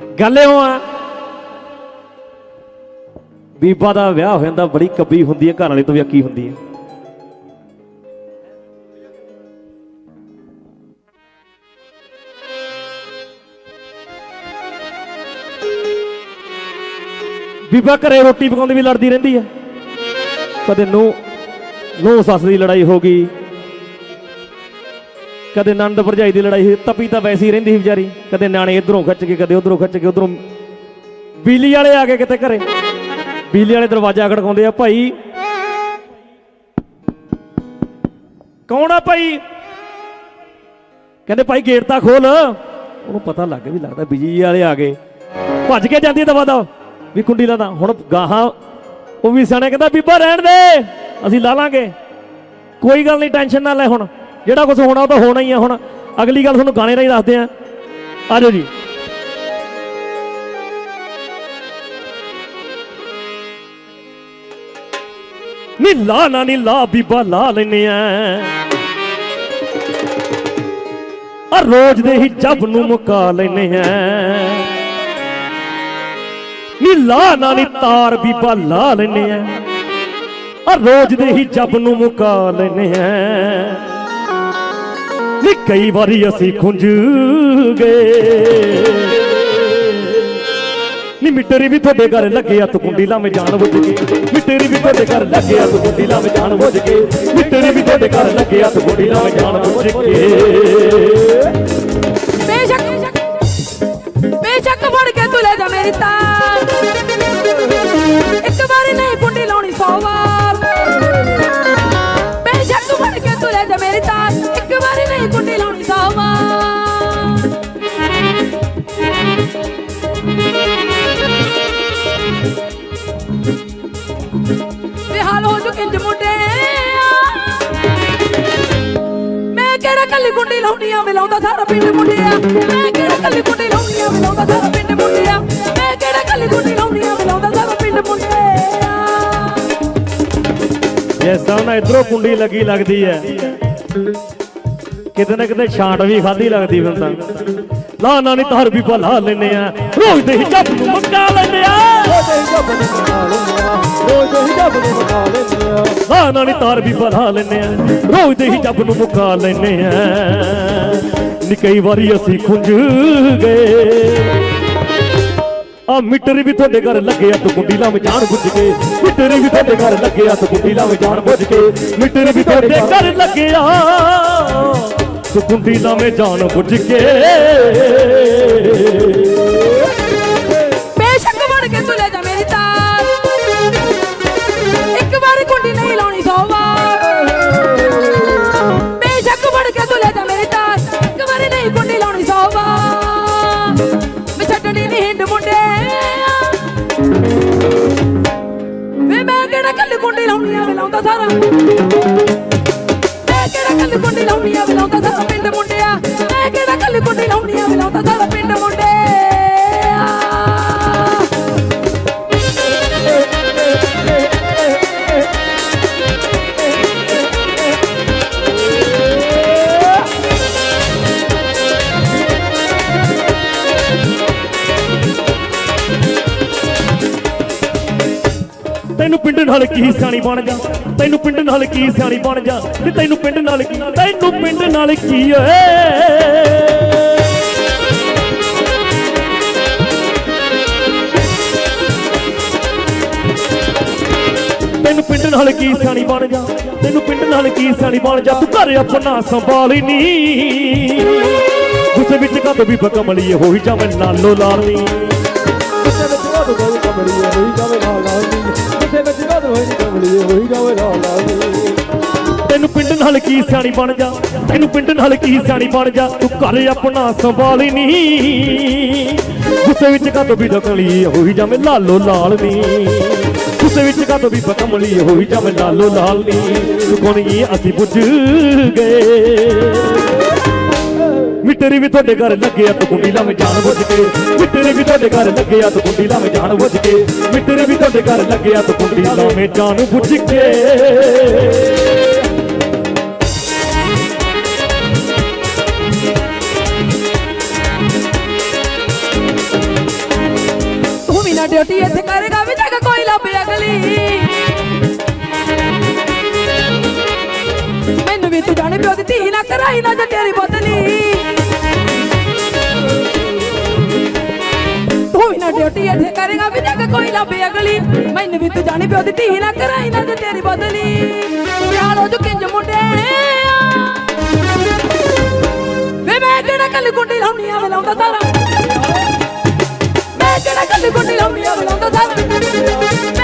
ਗੱਲ ਇਹੋ ਆ। ਬੀਬਾ ਦਾ ਵਿਆਹ ਹੋ ਜਾਂਦਾ ਬੜੀ ਕੱਬੀ ਹੁੰਦੀ ਹੈ, ਘਰ ਵਾਲੇ ਤੋਂ ਵੀ ਅੱਕੀ ਹੁੰਦੀ ਹੈ। ਬੀਬਾ ਘਰੇ ਰੋਟੀ ਪਕਾਉਂਦੀ ਵੀ ਲੜਦੀ ਰਹਿੰਦੀ ਹੈ। ਕਦੇ ਨੂੰ ਨੂੰ ਸੱਸ ਦੀ ਲੜਾਈ ਹੋ ਗਈ। ਕਦੇ ਨੰਦ ਭਰਜਾਈ ਦੀ ਲੜਾਈ ਹੋਈ, ਤਪੀ ਤਾਂ ਵੈਸੇ ਹੀ ਰਹਿੰਦੀ ਸੀ ਵਿਚਾਰੀ। ਕਦੇ ਨਿਆਣੇ ਇਧਰੋਂ ਖਿੱਚ ਕੇ ਕਦੇ ਉਧਰੋਂ ਖਿੱਚ ਕੇ ਉਧਰੋਂ ਬਿਜਲੀ ਵਾਲੇ ਆ ਗਏ ਕਿਤੇ ਘਰੇ। ਬਿਜਲੀ ਵਾਲੇ ਦਰਵਾਜ਼ਾ ਖੜਕਾਉਂਦੇ ਆ, ਭਾਈ। ਕੌਣ ਆ ਭਾਈ? ਕਹਿੰਦੇ, ਭਾਈ, ਗੇਟ ਤਾਂ ਖੋਲ। ਉਹਨੂੰ ਪਤਾ ਲੱਗ ਵੀ ਲੱਗਦਾ ਬਿਜਲੀ ਵਾਲੇ ਆ ਗਏ। ਭੱਜ ਕੇ ਜਾਂਦੀ ਦਵਾ ਦਾ ਵੀ ਕੁੰਡੀ ਲਾਦਾ, ਹੁਣ ਗਾਹਾਂ, ਉਹ ਵੀ ਸਿਆਣੇ ਕਹਿੰਦਾ, ਬੀਬਾ ਰਹਿਣ ਦੇ, ਅਸੀਂ ਲਾ ਲਾਂਗੇ। ਕੋਈ ਗੱਲ ਨਹੀਂ, ਟੈਨਸ਼ਨ ਨਾ ਲੈ ਹੁਣ। ਜਿਹੜਾ ਕੁਝ ਹੋਣਾ ਉਹ ਤਾਂ ਹੋਣਾ ਹੀ ਆ ਹੁਣ। ਅਗਲੀ ਗੱਲ ਤੁਹਾਨੂੰ ਗਾਣੇ ਰਾਹੀਂ ਦੱਸਦੇ ਆ। ਜਾਓ ਜੀ। ਨੀ ਲਾ ਨਾ ਨੀ ਲਾ ਬੀਬਾ, ਲਾ ਲੈਨੇ ਆ। ਆ ਰੋਜ਼ ਦੇ ਹੀ ਜੱਬ ਨੂੰ ਮੁਕਾ ਲੈਨੇ ਆ। ਨੀ ਲਾ ਨਾ ਨੀ ਤਾਰ ਬੀਬਾ, ਲਾ ਲੈਨੇ ਆ। ਆ ਰੋਜ਼ ਦੇ ਹੀ ਜੱਬ ਨੂੰ ਮੁਕਾ ਲੈਨੇ ਆ। ਨੀ ਕਈ ਵਾਰੀ ਅਸੀਂ ਖੁੰਝ ਗਏ। ਨੀ ਮਿੱਟਰੀ ਵੀ ਤੁਹਾਡੇ ਘਰ ਲੱਗੇ ਆ, ਤੂੰ ਕੁੰਡੀ ਲਾਵੇਂ ਜਾਣ ਬੁੱਝ ਕੇ। ਮਿੱਟਰੀ ਵੀ ਤੁਹਾਡੇ ਘਰ ਲੱਗੇ ਆ, ਤੂੰ ਕੁੰਡੀ ਲਾਵੇਂ ਜਾਣ ਬੁੱਝ ਕੇ। ਮਿੱਟਰੀ ਵੀ ਤੁਹਾਡੇ ਘਰ ਲੱਗੇ ਆ, ਤੂੰ ਕੁੰਡੀ ਲਾਵੇਂ ਜਾਣ ਬੁੱਝ ਕੇ। ਬੇਸ਼ੱਕ ਬੇਸ਼ੱਕ ਫੜ ਕੇ ਤੂੰ ਲੈ ਜਾ ਮੇਰੀ ਤਾਰ ਕੱਲੀ ਕੁੰਡੀ ਲਾਉਣੀ ਮਿਲਾਉਂਦਾ ਸਾਰਾ ਪਿੰਡ ਮੁੰਡਿਆ। ਮੈਂ ਕਿਹੜਾ ਕੱਲੀ ਕੁੰਡੀ ਲਾਉਣੀ ਮਿਲਾਉਂਦਾ ਸਾਰਾ ਪਿੰਡ ਮੁੰਡਿਆ। ਮੈਂ ਕਿਹੜਾ ਕੱਲੀ ਕੁੰਡੀ ਲਾਉਣੀ ਮਿਲਾਉਂਦਾ ਸਾਰਾ ਪਿੰਡ ਮੁੰਡਿਆ। ਜੈਸਾ ਨਾ ਇਧਰੋਂ ਕੁੰਡੀ ਲੱਗੀ ਲੱਗਦੀ ਹੈ, ਕਿਤੇ ਨਾ ਕਿਤੇ ਛਾਂਟ ਵੀ ਖਾਦੀ ਲੱਗਦੀ ਫਿਰ ਤਾਂ। ਲਾ ਨਾ ਨੀ ਵੀ ਭਲਾ ਲੈਨੇ ਆ। ਰੋਜ਼ ਦੇ ਹੀ ਜੱਬ ਨੂੰ ਮੁਕਾ ਲੈਨੇ ਆ। ਲਾ ਨਾ ਨੀ ਤਾਰ ਵੀ ਭਲਾ ਲੈਨੇ ਆ। ਰੋਜ਼ ਦੇ ਹੀ ਜੱਬ ਨੂੰ ਮੁਕਾ ਲੈਨੇ ਆ। ਨੀ ਕਈ ਵਾਰੀ ਅਸੀਂ ਖੁੰਝ ਗਏ। ਆ ਮਿੱਟਰ ਵੀ ਤੁਹਾਡੇ ਘਰ ਲੱਗੇ ਆ, ਤੂੰ ਕੁੰਡੀ ਲਾਵੇਂ ਜਾਣ ਬੁੱਝ ਕੇ। ਮਿੱਟਰ ਵੀ ਤੁਹਾਡੇ ਘਰ ਲੱਗੇ ਆ, ਤੂੰ ਕੁੰਡੀ ਲਾਵੇਂ ਜਾਣ ਬੁੱਝ ਕੇ। ਮੀਟਰ ਵੀ ਤੁਹਾਡੇ ਘਰ ਲੱਗੇ ਆ ਤੂੰ ਕੁੰਡੀ ਜਾਣ ਬੁੱਝ ਕੇ। ਬੇਸ਼ੱਕ ਬਣ ਕੇ ਤੂੰ ਲੈ ਜਾ ਮੇਰੀ ਤਾਰ। ਇੱਕ ਵਾਰੀ ਕੁੰਡੀ ਨਹੀਂ ਲਾਉਣੀ ਸੌ ਵਾਰ। ਬੇਸ਼ੱਕ ਬਣ ਕੇ ਤੂੰ ਲੈ ਜਾ ਮੇਰੀ ਤਾਰ। ਇੱਕ ਵਾਰੀ ਨਹੀਂ ਕੁੰਡੀ ਲਾਉਣੀ ਸੌ ਵਾਰ। ਮੈਂ ਛੱਡਣੀ ਨਹੀਂ ਹਿੰਡ ਮੁੰਡੇ ਵੇ ਮੈਂ ਕਿਹੜਾ ਕੱਲੀ ਕੁੰਡੀ ਲਾਉਣੀ ਆ ਲਾਉਂਦਾ ਸਾਰਾ। ਤੈਨੂੰ ਪਿੰਡ ਨਾਲ ਕੀ ਸਿਆਣੀ ਬਣ ਜਾ? ਤੈਨੂੰ ਪਿੰਡ ਨਾਲ ਕੀ ਸਿਆਣੀ ਬਣ ਜਾ? ਤੇ ਤੈਨੂੰ ਪਿੰਡ ਨਾਲ ਕੀ ਤੈਨੂੰ ਪਿੰਡ ਨਾਲ ਕੀ ਓਏ? ਤੈਨੂੰ ਪਿੰਡ ਨਾਲ ਕੀ ਸਿਆਣੀ ਬਣ ਜਾ? ਤੈਨੂੰ ਪਿੰਡ ਨਾਲ ਕੀ ਸਿਆਣੀ ਬਣ ਜਾ? ਤੂੰ ਘਰ ਆਪਣਾ ਸੰਭਾਲੀ ਨੀ। ਗੁੱਸੇ ਵਿੱਚ ਕਦ ਵੀ ਬਕਮਲੀਏ ਹੋਈ ਜਾਵੇਂ ਲਾਲੋ ਲਾਲਨੀ ਕਿਸੇ ਵਿੱਚ ਵਾਦ ਹੋਈ ਕਮਲੀਏ ਹੋਈ ਜਾਵੇ ਲਾਲ ਲਾਲਨੀ ਹੋਈ ਹੋਈ ਜਾਵੇ ਲਾਲ ਲਾਲ ਤੈਨੂੰ ਪਿੰਡ ਨਾਲ ਕੀ ਸਿਆਣੀ ਬਣ ਜਾ? ਤੈਨੂੰ ਪਿੰਡ ਨਾਲ ਕੀ ਸਿਆਣੀ ਬਣ ਜਾ? ਤੂੰ ਘਰ ਆਪਣਾ ਸੰਭਾਲੀ ਨੀ ਗੁੱਸੇ ਵਿੱਚ ਕਦ ਵੀ ਦਕਲੀ ਹੋਈ ਜਾਵੇ ਲਾਲੋ ਲਾਲ ਨੀ। ਗੁੱਸੇ ਵਿੱਚ ਕਦ ਵੀ ਬਕਮਲੀ ਹੋਈ ਜਾਵੇ ਲਾਲੋ ਲਾਲ ਨੀ। ਤੂੰ ਕੋਣੀ ਅਸੀਂ ਬੁੱਝ ਗਏ। ਮਿੱਟਰੀ ਵੀ ਤੁਹਾਡੇ ਘਰ ਲੱਗੇ ਆ, ਤੂੰ ਕੁੰਡੀ ਲਾਵੇਂ ਜਾਣ ਬੁੱਝ ਕੇ। ਮਿੱਟਰੀ ਵੀ ਤੁਹਾਡੇ ਘਰ ਲੱਗੇ ਆ, ਤੂੰ ਕੁੰਡੀ ਲਾਵੇਂ ਜਾਣ ਬੁੱਝ ਕੇ। ਮਿੱਟਰੀ ਵੀ ਤੁਹਾਡੇ ਘਰ ਲੱਗੇ ਆ, ਤੂੰ ਕੁੰਡੀ ਲਾਵੇਂ ਜਾਣ ਬੁੱਝ ਕੇ। ਨਾ ਡਿਊਟੀ ਇੱਥੇ ਕਰੇਗਾ, ਵੀ ਜਗ ਕੋਈ ਲੱਭੇ ਅਗਲੀ। ਮੈਨੂੰ ਵੀ ਤੂੰ ਜਾਣੇ ਪਿਓ ਦੀ ਧੀ ਨਾ ਕਰਾਈ ਨਾ ਜੇ ਤੇਰੀ ਬਦਲੀ ਇੱਥੇ ਕਰੇਗਾ ਵੀ ਜਗ ਕੋਈ ਲੱਭੇ ਅਗਲੀ। ਮੈਨੂੰ ਵੀ ਤੂੰ ਜਾਣੇ ਪਿਓ ਦੀ ਧੀ ਨਾ ਕਰਾਈ ਨਾ ਜੇ ਤੇਰੀ ਬਦਲੀ। ਯਾਰੋ ਜੋ ਕਿੰਜ ਮੁੰਡੇ ਵੇ ਮੈਂ ਕਿਹੜਾ ਕੱਲ ਗੁੰਡੀ ਲਾਉਣੀ ਆ ਲਾਉਂਦਾ ਤਾਰਾ ਮੈਂ ਕਿਹੜਾ ਕੱਲ ਗੁੰਡੀ ਲਾਉਣੀ ਆ ਲਾਉਂਦਾ ਤਾਰਾ